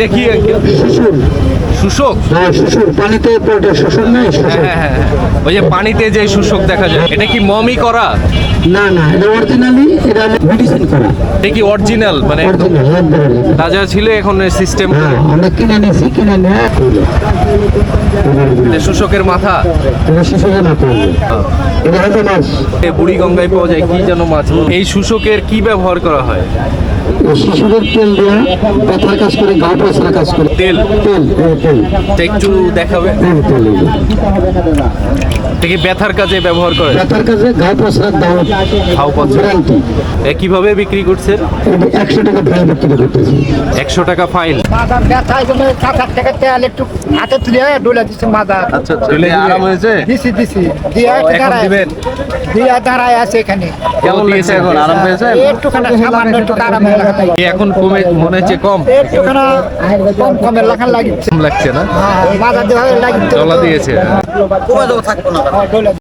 দেখি শ্বশুর শুশক? হ্যাঁ শ্বশুর পানিতে পড়ে নাই হ্যাঁ হ্যাঁ হ্যাঁ ওই যে পানিতে যে শুশক দেখা যায় এটা কি মমি করা? না না এটা অরিজিনালি এটা মেডিসিন করা। এটা কি অরিজিনাল মানে তাজা ছিল এখন সিস্টেম হ্যাঁ আমরা কিনে নিয়েছি কিনে নিয়ে করল মাথা? এটা শিশুকে এটা হয়তো মাছ। বুড়ি গঙ্গায় পাওয়া যায় কি যেন মাছ। এই শুশকের কি ব্যবহার করা হয়? শিশুদের তেল দেওয়া ব্যথার কাজ করে গা পয়সার কাজ করে। তেল? তেল এই তেল। একটু দেখাবে? তেল তেল এগুলো। এটা কি ব্যথার কাজে ব্যবহার করে? ব্যথার কাছে গা পয়সার দাম খাও পছন্দ গ্যারান্টি কীভাবে বিক্রি করছেন একশো টাকা প্রায় বিক্রি করতেছি। একশো টাকা ফাইন মাথার ব্যথা জন্য সাত আট টাকা তেল একটু হাতে তুলে ডোলা দিচ্ছে মাথা আচ্ছা আরাম হয়েছে দিছি। দিছি দিয়ে দিবেন? দিয়ে দাঁড়ায় আছে এখানে। কেমন লাগছে এখন? আরাম পেয়েছেন একটুখানি সামান্য একটু আরাম এখন কমে মনে হচ্ছে কম। একটুখানি কম কমের লাখান লাগিচ্ছে লাগছে না? মাথা দিয়ে লাগিচ্ছে জলা দিয়েছে। ডোলা